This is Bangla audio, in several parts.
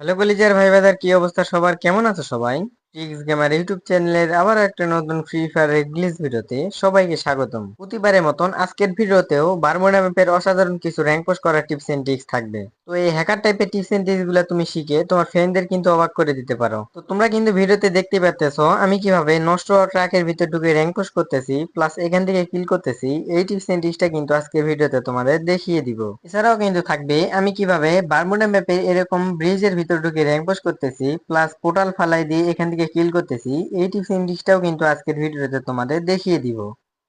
হ্যালো কলিজার ভাই ভাইদার কি অবস্থা সবার? কেমন আছো সবাই? টিক্স গেমার ইউটিউব চ্যানেলের আবার একটা নতুন ফ্রি ফায়ার রিলিজ ভিডিওতে সবাইকে স্বাগতম। প্রতিবারের মতন আজকের ভিডিওতেও বারমুডা ম্যাপের অসাধারণ কিছু র্যাঙ্ক পোস্ট করার টিপস এন্ড ট্রিক্স থাকবে। তো এই হ্যাকার টাইপের টিপস এন্ড ট্রিক্সগুলো তুমি শিখে তোমার ফ্রেন্ডদের কিন্তু অবাক করে দিতে পারো। তো তোমরা কিন্তু ভিডিওতে দেখতে পাচ্ছ আমি কীভাবে নষ্ট ট্রাকের ভিতর ঢুকে র্যাঙ্ক পোস্ট করতেছি প্লাস এখান থেকে কিল করতেছি, এই টিপস এন্ড ট্রিক্সটা কিন্তু আজকের ভিডিওতে তোমাদের দেখিয়ে দিব। এছাড়াও কিন্তু থাকবে, আমি কীভাবে বারমুডা ম্যাপে এরকম ব্রিজের ভিতর ঢুকে র্যাঙ্ক পোস্ট করতেছি প্লাস পোর্টাল ফালাই দিয়ে এখান থেকে কিল করতেছি, এই টিপস এন্ড ট্রিক্সটাও কিন্তু আজকের ভিডিওতে তোমাদের দেখিয়ে দিব।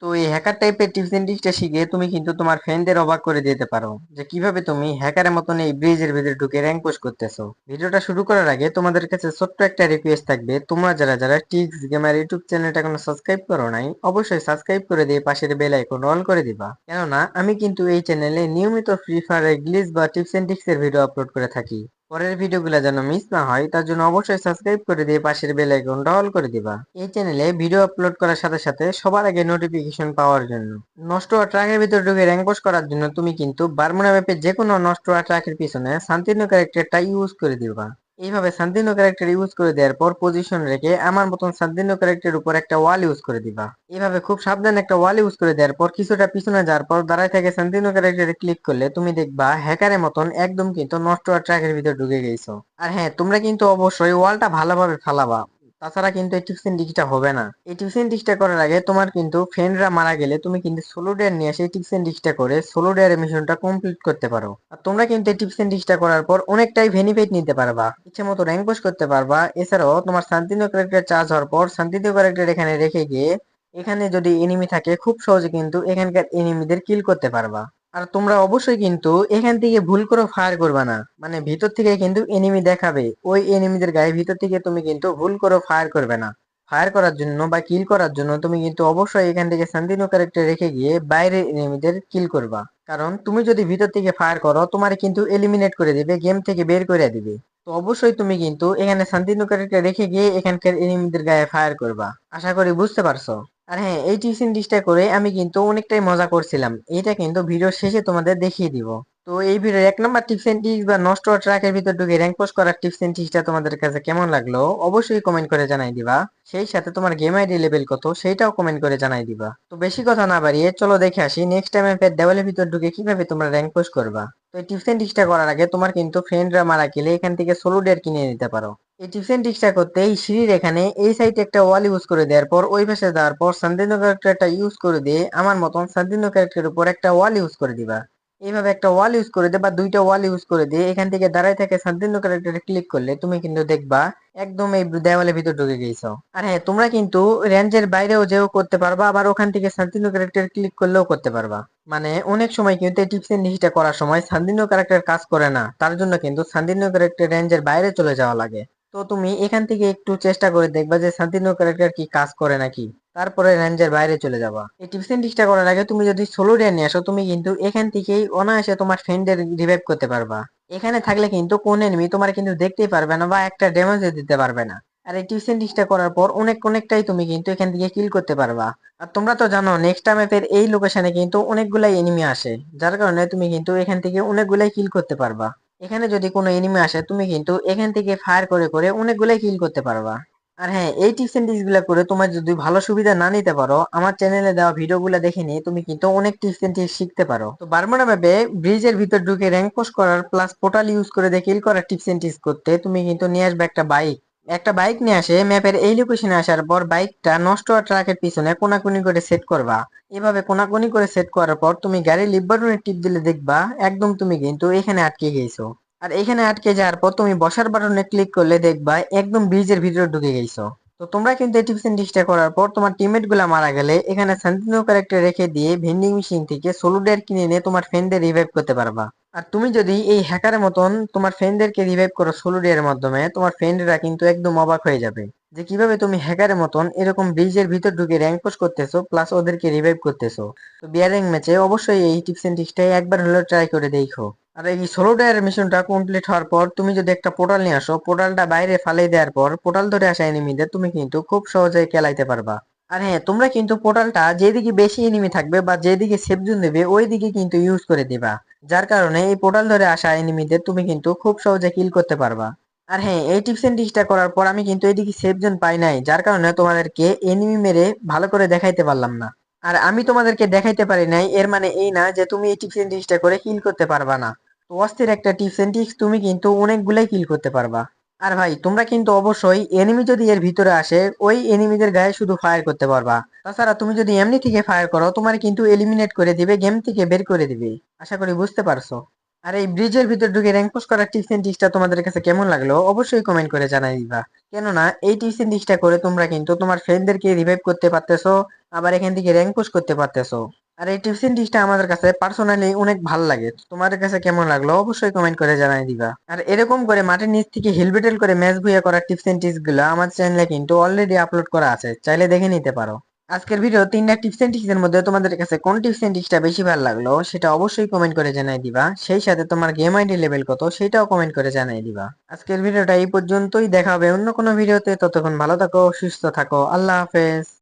তো এই হ্যাকার টাইপের টিপস এন্ড ট্রিক্সটা শিখে তুমি কিন্তু তোমার ফ্রেন্ডদের অবাক করে দিতে পারো। যে কীভাবে তুমি হ্যাকারের মতন এই ব্রিজের ভিতরে ঢুকে র্যাঙ্ক পোস্ট করতেছো। ভিডিওটা শুরু করার আগে তোমাদের কাছে ছোট্ট একটা রিকোয়েস্ট থাকবে। তোমরা যারা যারা টিক্স গেমার ইউটিউব চ্যানেলটা এখনও সাবস্ক্রাইব করো নাই, অবশ্যই সাবস্ক্রাইব করে দিয়ে পাশের বেল আইকন অন করে দিবা। কেননা, আমি কিন্তু এই চ্যানেলে নিয়মিত ফ্রি ফায়ারের গ্লিচ বা টিপস এন্ড ট্রিক্স এর ভিডিও আপলোড করে থাকি। পরের ভিডিওগুলো যেন মিস না হয়, তার জন্য অবশ্যই সাবস্ক্রাইব করে দিয়ে পাশের বেল আইকনটা অল করে দিবা। এই চ্যানেলে ভিডিও আপলোড করার সাথে সাথে সবার আগে নোটিফিকেশন পাওয়ার জন্য। নষ্ট হওয়া ট্রাকের ভিতরে ঢুকে র্যাঙ্ক পোস্ট করার জন্য তুমি কিন্তু বারমুডা ম্যাপে যে কোনো নষ্ট হওয়া ট্রাকের পিছনে শান্তিনু ক্যারেক্টারটা ইউজ করে দিবা। এইভাবে শান্তিনু ক্যারেক্টার ইউজ করে দেওয়ার পর পজিশন রেখে আমার মতন শান্তিনু ক্যারেক্টার উপর একটা ওয়াল ইউজ করে দিবা। এইভাবে খুব সাবধানে একটা ওয়াল ইউজ করে দেওয়ার পর কিছুটা পিছনে যাওয়ার পর দাঁড়ায় থেকে সান্দিনো ক্যারেক্টারে ক্লিক করলে তুমি দেখবা হ্যাকারের মতন একদম কিন্তু নষ্ট ট্র্যাকের ভিতরে ঢুকে গেছো। আর হ্যাঁ তোমরা কিন্তু অবশ্যই ওয়ালটা ভালোভাবে ফালাবা। তাছাড়া কিন্তু এই টিপস এন্ড হবে না। এই টিপস এন্ড করার আগে তোমার কিন্তু ফ্রেন্ডরা মারা গেলে তুমি কিন্তু সোলো ডেয়ার নিয়ে এসে টিপস এন্ড করে সোলো ডেয়ারের মিশনটা কমপ্লিট করতে পারো। আর তোমরা কিন্তু এই টিপস এন্ড করার পর অনেকটাই বেনিফিট নিতে পারবা। ইচ্ছে মতো র্যাঙ্ক পোস্ট করতে পারবা। এছাড়াও তোমার শান্তিনীয় ক্যারেক্টার চার্জ হওয়ার পর শান্তিনীয় ক্যারেক্টার এখানে রেখে গিয়ে এখানে যদি এনিমি থাকে, খুব সহজে কিন্তু এখানকার এনিমিদের কিল করতে পারবা। আর তোমরা অবশ্যই কিন্তু এখান থেকে ভুল করে ফায়ার করবা না। মানে ভিতর থেকে কিন্তু এনিমি দেখাবে। ওই এনিমিদের গায়ে ভিতর থেকে তুমি কিন্তু ভুল করে ফায়ার করবে না। ফায়ার করার জন্য বা কিল করার জন্য তুমি কিন্তু অবশ্যই এখান থেকে শান্তিনু ক্যারেক্টার রেখে গিয়ে বাইরের এনিমিদের কিল করবা। কারণ তুমি যদি ভিতর থেকে ফায়ার করো, তোমার কিন্তু এলিমিনেট করে দিবে গেম থেকে বের করে দিবে। তো অবশ্যই তুমি কিন্তু এখানে শান্তিনু ক্যারেক্টার রেখে গিয়ে এখানকার এনিমিদের গায়ে ফায়ার করবা। আশা করি বুঝতে পারছ? আর হ্যাঁ এই টিউশন ডিশটা করে আমি কিন্তু অনেকটাই মজা করছিলাম। এটা কিন্তু ভিডিও শেষে তোমাদের দেখিয়ে দিব। তো এই ভিডিওর এক নম্বর টিপস এন্ড ট্রিক্স বা নষ্ট ট্র্যাকের ভিতর ঢুকে র্যাঙ্ক পোস্ট করার টিপস এন্ড ট্রিক্সটা তোমাদের কাছে কেমন লাগল অবশ্যই কমেন্ট করে জানাই দিবা। সেই সাথে তোমার গেম আইডি লেভেল কত সেটাও কমেন্ট করে জানাই দিবা। তো বেশি কথা না বাড়িয়ে চলো দেখে আসি নেক্সট টাইম এর দেওয়ালের ভিতর ঢুকে কীভাবে তোমরা র্যাঙ্ক পোস্ট করবা। তো এই টিপস এন্ড ট্রিক্সটা করার আগে তোমার কিন্তু ফ্রেন্ডরা মারা গেলে এখান থেকে সোলো ডেয়ার কিনে নিতে পারো। এই টিপস এন্ড ট্রিক্সটা করতে এই সিঁড়ির এখানে এই সাইডে একটা ওয়াল ইউজ করে দেওয়ার পর ওই পাশে দেওয়ার পর শান্তিনু ক্যারেক্টারটা ইউজ করে দিয়ে আমার মতন শান্তিনু ক্যারেক্টারের উপর একটা ওয়াল ইউজ করে দিবা। এইভাবে একটা ওয়াল ইউজ করে দিয়ে বা দুইটা ওয়াল ইউজ করে দিয়ে এখান থেকে দাঁড়ায় থেকে শান্তিনু ক্যারেক্টারে ক্লিক করলে তুমি কিন্তু দেখবা একদম এই দেওয়ালের ভিতর ঢুকে গেছো। আর হ্যাঁ তোমরা কিন্তু রেঞ্জের বাইরেও যেও করতে পারবা, আবার ওখান থেকে শান্তিনু ক্যারেক্টার ক্লিক করলেও করতে পারবা। মানে অনেক সময় কিন্তু এই টিপস এন্ড ট্রিক্সটা করার সময় শান্তিনু ক্যারেক্টার কাজ করে না, তার জন্য কিন্তু শান্তিনু ক্যারেক্টার রেঞ্জের বাইরে চলে যাওয়া লাগে। তো তুমি এখান থেকে একটু চেষ্টা করে দেখবা যে শান্তিনু ক্যারেক্টার কি কাজ করে নাকি। তারপরে রেঞ্জের বাইরে চলে যাবা। এই টিপস এন্ড ট্রিক্সটা করার আগে তুমি যদি সোলো ডে নিয়ে আসো, তুমি কিন্তু এখান থেকেই অনায়াসে তোমার ফ্রেন্ডের রিভাইভ করতে পারবা। এখানে থাকলে কিন্তু কোন এনিমি তোমার কিন্তু দেখতেই পারবে না বা একটা ড্যামেজ দিতে পারবে না। আর এই টিপস এন্ড ট্রিক্সটা করার পর অনেক অনেকটাই তুমি কিন্তু এখান থেকে কিল করতে পারবা। আর তোমরা তো জানো নেক্সট ম্যাপের এই লোকেশনে কিন্তু অনেকগুলাই এনিমি আসে। যার কারণে তুমি কিন্তু এখান থেকে অনেকগুলাই কিল করতে পারবা। এখানে যদি কোনো এনিমি আসে, তুমি কিন্তু এখান থেকে ফায়ার করে করে অনেকগুলাই কিল করতে পারবা। আর হ্যাঁ এই টিপস এন্ড টিপসগুলো গুলা করে তোমার যদি ভালো সুবিধা না নিতে পারো, আমার চ্যানেলে দেওয়া ভিডিও গুলা দেখে নিয়ে তুমি কিন্তু অনেক টিপস এন্ড টিপস শিখতে পারো। তো বারমুডা ম্যাপে ব্রিজের ভিতর ঢুকে র্যাঙ্ক পোস্ট করার প্লাস পোর্টাল ইউজ করে দেখে কিল করার টিপস এন্ড টিপস করতে তুমি কিন্তু নিয়ে আসবে একটা বাইক একটা বাইক নিয়ে আসে, ম্যাপের এই লোকেশনে আসার পর বাইকটা নষ্ট ট্রাকের পিছনে কোনাকুনি করে সেট করবা। এভাবে কোনাকুনি করে সেট করার পর তুমি গাড়ির লিভ বাটনে টিপ দিলে দেখবা, একদম তুমি কিন্তু এখানে আটকে গেছো। আর এখানে আটকে যাওয়ার পর তুমি বসার বাটনে ক্লিক করলে দেখবা, একদম ব্রিজের ভিতরে ঢুকে গেছো। তো তোমরা কিন্তু এই টিপস এন্ড করার পর তোমার টিমমেটগুলা মারা গেলে এখানে শান্তিনু ক্যারেক্টার রেখে দিয়ে ভেন্ডিং মেশিন থেকে সোলো ডেয়ার কিনে নিয়ে তোমার ফ্রেন্ডদের রিভাইভ করতে পারবা। আর তুমি যদি এই হ্যাকারের মতন তোমার ফ্রেন্ডদেরকে রিভাইভ করো সোলো ডেয়ার মাধ্যমে, তোমার ফ্রেন্ডরা কিন্তু একদম অবাক হয়ে যাবে। যে কীভাবে তুমি হ্যাকারের মতন এরকম ব্রিজের ভিতর ঢুকে র্যাঙ্ক পোস্ট করতেছো প্লাস ওদেরকে রিভাইভ করতেছো। তো বিয়ারিং ম্যাচে অবশ্যই এই টিপস এন্ড ট্রিক্সটাই একবার হলেও ট্রাই করে দেখো। আর এই ষোলো টায়ার মিশনটা কমপ্লিট হওয়ার পর তুমি যদি একটা পোর্টাল নিয়ে আসো, পোর্টালটা বাইরে ফালাই দেওয়ার পর পোর্টাল ধরে আসা এনিমিদের তুমি কিন্তু খুব সহজেই খেলাইতে পারবা। আর হ্যাঁ তোমরা কিন্তু পোর্টালটা যেদিকে বেশি এনিমি থাকবে বা যেদিকে সেফ জোন দেবে ওই দিকে কিন্তু ইউজ করে দিবা। যার কারণে এই পোর্টাল ধরে আসা এনিমিদের তুমি কিন্তু খুব সহজে কিল করতে পারবা। আর হ্যাঁ এই টিপস এন্ড ট্রিক্সটা করার পর আমি কিন্তু এদিকে সেফ জোন পাই নাই, যার কারণে তোমাদেরকে এনিমি মেরে ভালো করে দেখাইতে পারলাম না। আর আমি তোমাদেরকে দেখাইতে পারি নাই, এর মানে এই না যে তুমি এই টিপস এন্ড ট্রিক্সটা করে কিল করতে পারবা না। তো অস্থির একটা টিপস এন্ড ট্রিক্স তুমি কিন্তু অনেকগুলাই কিল করতে পারবা। আর ভাই, তোমরা কিন্তু অবশ্যই এনিমি যদি এর ভিতরে আসে, ওই এনিমিদের গায়ে শুধু ফায়ার করতে পারবা। তাছাড়া তুমি যদি এমনি থেকে ফায়ার করো, তোমার কিন্তু এলিমিনেট করে দিবে গেম থেকে বের করে দিবে। আশা করি বুঝতে পারছ। আর এই ব্রিজের ভিতর ঢুকে র্যাঙ্ক পোস্ট করার টিপস এন্ড ট্রিক্সটা তোমাদের কাছে কেমন লাগল, অবশ্যই কমেন্ট করে জানাই দিবা। কেননা, এই টিপস এন্ড ট্রিক্সটা করে তোমরা কিন্তু তোমার ফ্রেন্ডদেরকে রিভাইভ করতে পারতেছো, আবার এখান থেকে র্যাঙ্ক পোস্ট করতে পারতেছো। আর এই টিপস এন্ড ট্রিক্সটা আমাদের কাছে পার্সোনালি অনেক ভালো লাগে। তোমাদের কাছে কেমন লাগল? অবশ্যই কমেন্ট করে জানাই দিবা। আর এরকম করে মাটির নিচ থেকে হিল ব্যাটেল করে ম্যাচ ভুইয়া করার টিপস এন্ড ট্রিক্সগুলো আমার চ্যানেলে কিন্তু অলরেডি আপলোড করা আছে। চাইলে দেখে নিতে পারো। আজকের ভিডিও তিনটা টিপস এন্ড ট্রিক্স এর মধ্যে তোমাদের কাছে কোন টিপস এন্ড ট্রিক্সটা বেশি ভালো লাগল সেটা অবশ্যই কমেন্ট করে জানাই দিবা। সেই সাথে তোমার গেম আইডি লেভেল কত সেটাও কমেন্ট করে জানাই দিবা। আজকের ভিডিওটা এই পর্যন্তই। দেখা হবে অন্য কোনো ভিডিওতে ততক্ষণ ভালো থাকো, সুস্থ থাকো। আল্লাহ হাফেজ।